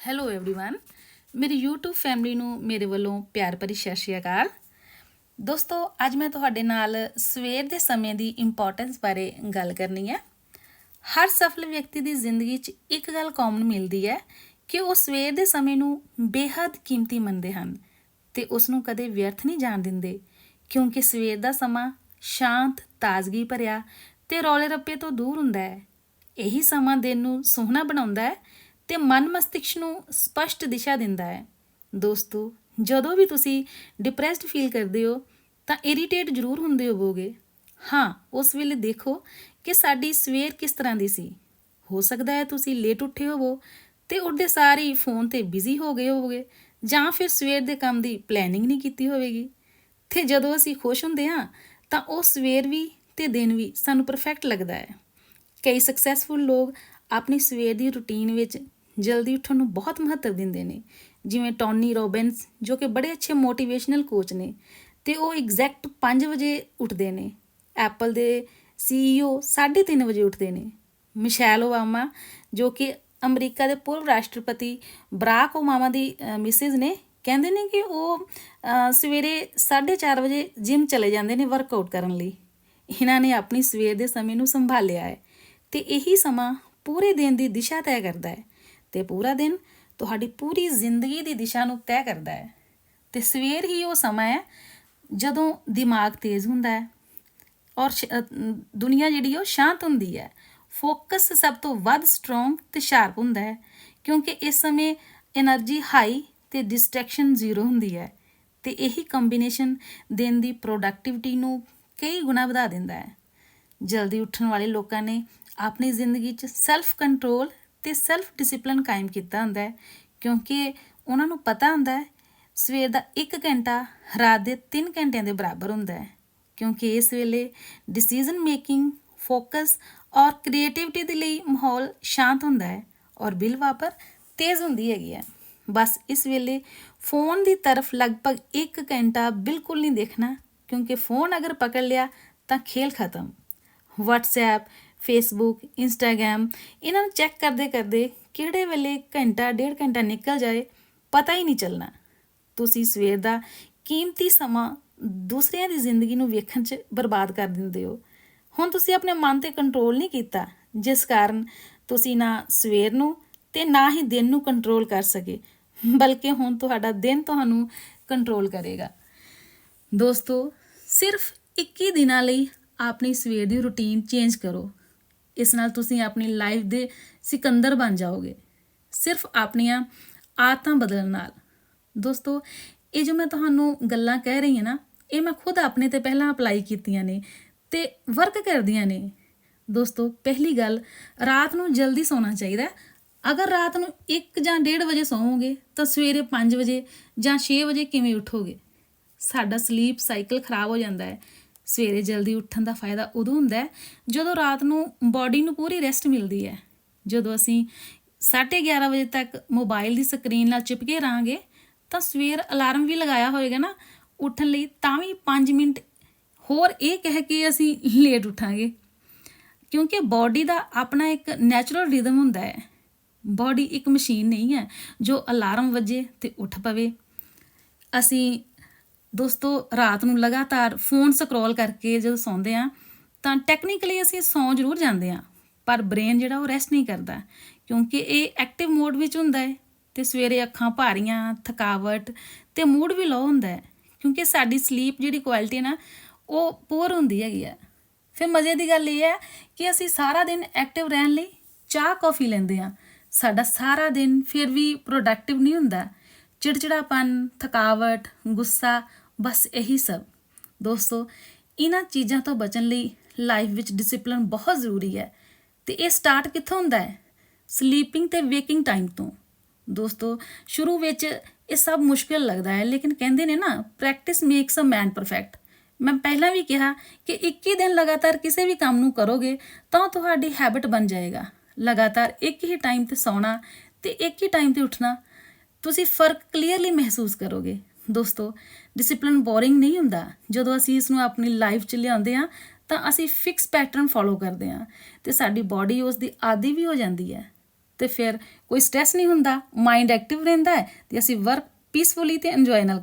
Hello everyone ਮੇਰੀ YouTube family ਨੂੰ ਮੇਰੇ ਵੱਲੋਂ ਪਿਆਰ ਭਰੀ ਸਤਿ ਸ਼੍ਰੀ ਅਕਾਲ ਦੋਸਤੋ ਅੱਜ ਮੈਂ ਤੁਹਾਡੇ ਨਾਲ ਸਵੇਰ ਦੇ ਸਮੇਂ ਦੀ ਇੰਪੋਰਟੈਂਸ ਬਾਰੇ ਗੱਲ ਕਰਨੀ ਹੈ ਹਰ ਸਫਲ ਵਿਅਕਤੀ ਦੀ ਜ਼ਿੰਦਗੀ 'ਚ ਇੱਕ ਗੱਲ ਕਾਮਨ ਮਿਲਦੀ ਹੈ ਕਿ ਉਹ ਸਵੇਰ ਦੇ ਸਮੇਂ ਨੂੰ ਬੇਹੱਦ ਕੀਮਤੀ ਮੰਨਦੇ ਹਨ ਤੇ ਉਸ ਨੂੰ ਕਦੇ ਵਿਅਰਥ ਨਹੀਂ ਜਾਣ ਦਿੰਦੇ ਕਿਉਂਕਿ ਸਵੇਰ ਦਾ ਸਮਾਂ ਸ਼ਾਂਤ ਤਾਜ਼ਗੀ ਭਰਿਆ ਤੇ ਰੌਲੇ ਰੱਪੇ ਤੋਂ ਦੂਰ ਹੁੰਦਾ ਹੈ ਇਹੀ ਸਮਾਂ ਦਿਨ ਨੂੰ ਸੋਹਣਾ ਬਣਾਉਂਦਾ ਹੈ ਤੇ ਮਨ ਮਸਤਿਸ਼ਕ ਨੂੰ ਸਪਸ਼ਟ ਦਿਸ਼ਾ ਦਿੰਦਾ ਹੈ। ਦੋਸਤੋ, ਜਦੋਂ ਵੀ ਤੁਸੀਂ ਡਿਪਰੈਸਡ ਫੀਲ ਕਰਦੇ ਹੋ, ਤਾਂ ਇਰੀਟੇਟ ਜ਼ਰੂਰ ਹੁੰਦੇ ਹੋਵੋਗੇ। ਹਾਂ, ਉਸ ਵੇਲੇ ਦੇਖੋ ਕਿ ਸਾਡੀ ਸਵੇਰ ਕਿਸ ਤਰ੍ਹਾਂ ਦੀ ਸੀ। ਹੋ ਸਕਦਾ ਹੈ ਤੁਸੀਂ ਲੇਟ ਉੱਠੇ ਹੋਵੋ ਤੇ ਉੱਠਦੇ ਸਾਰੇ ਹੀ ਫੋਨ ਤੇ ਬਿਜ਼ੀ ਹੋ ਗਏ ਹੋਵੋਗੇ, ਜਾਂ ਫਿਰ ਸਵੇਰ ਦੇ ਕੰਮ ਦੀ ਪਲੈਨਿੰਗ ਨਹੀਂ ਕੀਤੀ ਹੋਵੇਗੀ। ਤੇ ਜਦੋਂ ਅਸੀਂ ਖੁਸ਼ ਹੁੰਦੇ ਹਾਂ, ਤਾਂ ਉਹ ਸਵੇਰ ਵੀ ਤੇ ਦਿਨ ਵੀ ਸਾਨੂੰ ਪਰਫੈਕਟ ਲੱਗਦਾ ਹੈ। ਕਈ ਸਕਸੈਸਫੁਲ ਲੋਕ ਆਪਣੀ ਸਵੇਰ ਦੀ ਰੁਟੀਨ ਵਿੱਚ ਜਲਦੀ ਉੱਠਣ ਨੂੰ ਬਹੁਤ ਮਹੱਤਵ ਦਿੰਦੇ ਨੇ। ਜਿਵੇਂ ਟੌਨੀ ਰੋਬਿਨਸ ਜੋ ਕਿ ਬੜੇ ਅੱਛੇ ਮੋਟੀਵੇਸ਼ਨਲ ਕੋਚ ਨੇ ਤੇ ਉਹ ਐਗਜ਼ੈਕਟ 5 ਵਜੇ ਉੱਠਦੇ ਨੇ। ਐਪਲ ਦੇ ਸੀਈਓ 3:30 ਵਜੇ ਉੱਠਦੇ ਨੇ। ਮਿਸ਼ੈਲ ਓਬਾਮਾ ਜੋ ਕਿ ਅਮਰੀਕਾ ਦੇ ਪੂਰਵ ਰਾਸ਼ਟਰਪਤੀ ਬਰਾਕ ਓਬਾਮਾ ਦੀ ਮਿਸਿਸ ਨੇ ਕਹਿੰਦੇ ਨੇ ਕਿ ਉਹ ਅ, ਸਵੇਰੇ 4:30 ਵਜੇ ਜਿਮ ਚਲੇ ਜਾਂਦੇ ਨੇ ਵਰਕਆਊਟ ਕਰਨ ਲਈ। ਇਹਨਾਂ ਨੇ ਆਪਣੀ ਸਵੇਰ ਦੇ ਸਮੇਂ ਨੂੰ ਸੰਭਾਲਿਆ ਹੈ ਤੇ ਇਹੀ ਸਮਾਂ ਪੂਰੇ ਦਿਨ ਦੀ ਦਿਸ਼ਾ ਤੈਅ ਕਰਦਾ ਹੈ। ਤੇ ਪੂਰਾ ਦਿਨ ਤੁਹਾਡੀ ਪੂਰੀ ਜ਼ਿੰਦਗੀ ਦੀ ਦਿਸ਼ਾ ਨੂੰ ਤੈਅ ਕਰਦਾ ਹੈ। ਤੇ ਸਵੇਰ ਹੀ ਉਹ ਸਮਾਂ ਹੈ ਜਦੋਂ ਦਿਮਾਗ ਤੇਜ਼ ਹੁੰਦਾ ਹੈ ਔਰ ਦੁਨੀਆ ਜਿਹੜੀ ਉਹ ਸ਼ਾਂਤ ਹੁੰਦੀ ਹੈ। ਫੋਕਸ ਸਭ ਤੋਂ ਵੱਧ ਸਟਰੋਂਗ ਤੇ ਸ਼ਾਰਪ ਹੁੰਦਾ ਹੈ ਕਿਉਂਕਿ ਇਸ ਸਮੇਂ એનર્ਜੀ ਹਾਈ ਤੇ ਡਿਸਟਰੈਕਸ਼ਨ ਜ਼ੀਰੋ ਹੁੰਦੀ ਹੈ ਤੇ ਇਹੀ ਕੰਬੀਨੇਸ਼ਨ ਦਿਨ ਦੀ ਪ੍ਰੋਡਕਟਿਵਿਟੀ ਨੂੰ ਕਈ ਗੁਣਾ ਵਧਾ ਦਿੰਦਾ ਹੈ। ਜਲਦੀ ਉੱਠਣ ਵਾਲੇ ਲੋਕਾਂ ਨੇ ਆਪਣੀ ਜ਼ਿੰਦਗੀ 'ਚ ਸੈਲਫ ਕੰਟਰੋਲ ਤੇ ਸੈਲਫ ਡਿਸਪਲਿਨ ਕਾਇਮ ਕੀਤਾ ਹੁੰਦਾ ਹੈ, ਕਿਉਂਕਿ ਉਹਨਾਂ ਨੂੰ ਪਤਾ ਹੁੰਦਾ ਹੈ, ਸਵੇਰ ਦਾ 1 ਘੰਟਾ ਰਾਤ ਦੇ 3 ਘੰਟਿਆਂ ਦੇ ਬਰਾਬਰ ਹੁੰਦਾ ਹੈ, ਕਿਉਂਕਿ ਇਸ ਵੇਲੇ ਡਿਸੀਜਨ ਮੇਕਿੰਗ ਫੋਕਸ ਔਰ ਕ੍ਰੀਏਟਿਵਿਟੀ ਦੇ ਲਈ ਮਾਹੌਲ ਸ਼ਾਂਤ ਹੁੰਦਾ ਹੈ ਔਰ ਬਿਲ ਵਾਪਰ ਤੇਜ਼ ਹੁੰਦੀ ਹੈਗੀ ਹੈ। ਬਸ ਇਸ ਵੇਲੇ ਫੋਨ ਦੀ ਤਰਫ ਲਗਭਗ 1 ਘੰਟਾ ਬਿਲਕੁਲ ਨਹੀਂ ਦੇਖਣਾ, ਕਿਉਂਕਿ ਫੋਨ ਅਗਰ ਪਕੜ ਲਿਆ ਤਾਂ ਖੇਲ ਖਤਮ। WhatsApp ਫੇਸਬੁੱਕ Instagram, ਇਹਨਾਂ ਨੂੰ ਚੈੱਕ ਕਰਦੇ ਕਰਦੇ ਕਿਹੜੇ ਵੇਲੇ ਘੰਟਾ, ਡੇਢ ਘੰਟਾ ਨਿਕਲ ਜਾਏ, ਪਤਾ ਹੀ ਨਹੀਂ ਚੱਲਣਾ। ਤੁਸੀਂ ਸਵੇਰ ਦਾ ਕੀਮਤੀ ਸਮਾਂ ਦੂਸਰਿਆਂ ਦੀ ਜ਼ਿੰਦਗੀ ਨੂੰ ਵੇਖਣ 'ਚ ਬਰਬਾਦ ਕਰ ਦਿੰਦੇ ਹੋ। ਹੁਣ ਤੁਸੀਂ ਆਪਣੇ ਮਨ ਤੇ ਕੰਟਰੋਲ ਨਹੀਂ ਕੀਤਾ, ਜਿਸ ਕਾਰਨ ਤੁਸੀਂ ਨਾ ਸਵੇਰ ਨੂੰ ਤੇ ਨਾ ਹੀ ਦਿਨ ਨੂੰ ਕੰਟਰੋਲ ਕਰ ਸਕੇ, ਬਲਕਿ ਹੁਣ ਤੁਹਾਡਾ ਦਿਨ ਤੁਹਾਨੂੰ ਕੰਟਰੋਲ ਕਰੇਗਾ। ਦੋਸਤੋ, ਸਿਰਫ 21 ਦਿਨਾਂ ਲਈ ਆਪਣੀ ਸਵੇਰ ਦੀ ਰੁਟੀਨ ਚੇਂਜ ਕਰੋ। ਇਸ ਨਾਲ ਤੁਸੀਂ ਆਪਣੀ ਲਾਈਫ ਦੇ ਸਿਕੰਦਰ ਬਣ ਜਾਓਗੇ। ਸਿਰਫ ਆਪਣੀਆਂ ਆਦਤਾਂ ਬਦਲਣ ਨਾਲ। ਦੋਸਤੋ, ਇਹ ਜੋ ਮੈਂ ਤੁਹਾਨੂੰ ਗੱਲਾਂ ਕਹਿ ਰਹੀ ਹਾਂ ਨਾ, ਇਹ ਮੈਂ ਖੁਦ ਆਪਣੇ ਤੇ ਪਹਿਲਾਂ ਅਪਲਾਈ ਕੀਤੀਆਂ ਨੇ ਤੇ ਵਰਕ ਕਰਦੀਆਂ ਨੇ। ਦੋਸਤੋ, ਪਹਿਲੀ ਗੱਲ, ਰਾਤ ਨੂੰ ਜਲਦੀ ਸੌਣਾ ਚਾਹੀਦਾ ਅਗਰ ਰਾਤ ਨੂੰ 1 ਜਾਂ 1:30 ਵਜੇ ਸੌਵੋਗੇ, ਤਾਂ ਸਵੇਰੇ 5 ਵਜੇ ਜਾਂ 6 ਵਜੇ ਕਿਵੇਂ ਉੱਠੋਗੇ? ਸਾਡਾ ਸਲੀਪ ਸਾਈਕਲ ਖਰਾਬ ਹੋ ਜਾਂਦਾ ਹੈ। ਸਵੇਰੇ ਜਲਦੀ ਉੱਠਣ ਦਾ ਫਾਇਦਾ ਉਦੋਂ ਹੁੰਦਾ ਜਦੋਂ ਰਾਤ ਨੂੰ ਬਾਡੀ ਨੂੰ ਪੂਰੀ ਰੈਸਟ ਮਿਲਦੀ ਹੈ। ਜਦੋਂ ਅਸੀਂ 11:30 ਵਜੇ ਤੱਕ ਮੋਬਾਈਲ ਦੀ ਸਕਰੀਨ ਨਾਲ ਚਿਪਕੇ ਰਹਾਂਗੇ, ਤਾਂ ਸਵੇਰ ਅਲਾਰਮ ਵੀ ਲਗਾਇਆ ਹੋਏਗਾ ਨਾ, ਉੱਠਣ ਲਈ ਤਾਂ ਵੀ 5 ਮਿੰਟ। ਹੋਰ ਇਹ ਕਹਿ ਕੇ ਅਸੀਂ ਲੇਟ ਉੱਠਾਂਗੇ। ਕਿਉਂਕਿ ਬਾਡੀ ਦਾ ਆਪਣਾ ਇੱਕ ਨੈਚੁਰਲ ਰਿਦਮ ਹੁੰਦਾ ਹੈ। ਬਾਡੀ ਇੱਕ ਮਸ਼ੀਨ ਨਹੀਂ ਹੈ ਜੋ ਅਲਾਰਮ ਵੱਜੇ ਤੇ ਉੱਠ ਪਵੇ। ਅਸੀਂ ਦੋਸਤੋ, ਰਾਤ ਨੂੰ ਲਗਾਤਾਰ ਫੋਨ ਸਕਰੋਲ ਕਰਕੇ ਜਦੋਂ ਸੌਂਦੇ ਆ ਤਾਂ ਟੈਕਨੀਕਲੀ ਅਸੀਂ ਸੌਂ ਜ਼ਰੂਰ ਜਾਂਦੇ ਆ ਪਰ ਬ੍ਰੇਨ ਜਿਹੜਾ ਉਹ ਰੈਸਟ ਨਹੀਂ ਕਰਦਾ, ਕਿਉਂਕਿ ਇਹ ਐਕਟਿਵ ਮੋਡ ਵਿੱਚ ਹੁੰਦਾ ਹੈ ਤੇ ਸਵੇਰੇ ਅੱਖਾਂ ਭਾਰੀਆਂ, ਥਕਾਵਟ ਤੇ ਮੂਡ ਵੀ ਲੋ ਹੁੰਦਾ ਹੈ, ਕਿਉਂਕਿ ਸਾਡੀ ਸਲੀਪ ਜਿਹੜੀ ਕੁਆਲਿਟੀ ਨਾ, ਉਹ ਪੂਰ ਹੁੰਦੀ ਹੈਗੀ ਆ ਫਿਰ ਮਜ਼ੇ ਦੀ ਗੱਲ ਇਹ ਹੈ ਕਿ ਅਸੀਂ ਸਾਰਾ ਦਿਨ ਐਕਟਿਵ ਰਹਿਣ ਲਈ ਚਾਹ ਕੌਫੀ ਲੈਂਦੇ ਆ ਸਾਡਾ ਸਾਰਾ ਦਿਨ ਫਿਰ ਵੀ ਪ੍ਰੋਡਕਟਿਵ ਨਹੀਂ ਹੁੰਦਾ, ਚਿੜਚਿੜਾਪਨ, ਥਕਾਵਟ, ਗੁੱਸਾ ਬਸ ਇਹੀ ਸਭ। ਦੋਸਤੋ, ਇਹਨਾਂ ਚੀਜ਼ਾਂ ਤੋਂ ਬਚਣ ਲਈ ਲਾਈਫ ਵਿੱਚ ਡਿਸਪਲਿਨ ਬਹੁਤ ਜ਼ਰੂਰੀ ਹੈ। ਤੇ ਇਹ ਸਟਾਰਟ ਕਿੱਥੋਂ ਹੁੰਦਾ ਹੈ? ਸਲੀਪਿੰਗ ਤੇ ਵੇਕਿੰਗ ਟਾਈਮ ਤੋਂ। ਦੋਸਤੋ, ਸ਼ੁਰੂ ਵਿੱਚ ਇਹ ਸਭ ਮੁਸ਼ਕਿਲ ਲੱਗਦਾ ਹੈ, ਲੇਕਿਨ ਕਹਿੰਦੇ ਨੇ ਨਾ practice makes a man perfect ਮੈਂ ਪਹਿਲਾਂ ਵੀ ਕਿਹਾ ਕਿ 21 ਦਿਨ ਲਗਾਤਾਰ ਕਿਸੇ ਵੀ ਕੰਮ ਨੂੰ ਕਰੋਗੇ, ਤਾਂ ਤੁਹਾਡੀ ਹੈਬਿਟ ਬਣ ਜਾਏਗਾ। ਲਗਾਤਾਰ ਇੱਕ ਹੀ ਟਾਈਮ ਤੇ ਸੌਣਾ ਤੇ ਇੱਕ ਹੀ ਟਾਈਮ ਤੇ ਉੱਠਣਾ, ਤੁਸੀਂ ਫ਼ਰਕ ਕਲੀਅਰਲੀ ਮਹਿਸੂਸ ਕਰੋਗੇ। ਦੋਸਤੋ ਡਿਸਪਲਿਨ ਬੋਰਿੰਗ ਨਹੀਂ ਹੁੰਦਾ। ਜਦੋਂ ਅਸੀਂ ਇਸ ਨੂੰ ਆਪਣੀ ਲਾਈਫ 'ਚ ਲਿਆਉਂਦੇ ਆ ਤਾਂ ਅਸੀਂ ਫਿਕਸ ਪੈਟਰਨ ਫੋਲੋ ਕਰਦੇ ਆ ਤੇ ਸਾਡੀ ਬਾਡੀ ਉਸ ਦੀ ਆਦੀ ਵੀ ਹੋ ਜਾਂਦੀ ਹੈ। ਤੇ ਫਿਰ ਕੋਈ ਸਟ੍ਰੈਸ ਨਹੀਂ ਹੁੰਦਾ ਮਾਈਂਡ ਐਕਟਿਵ ਰਹਿੰਦਾ ਹੈ ਤੇ ਅਸੀਂ ਵਰਕ ਪੀਸਫੁਲੀ ਤੇ ਇੰਜੋਏ ਨਾਲ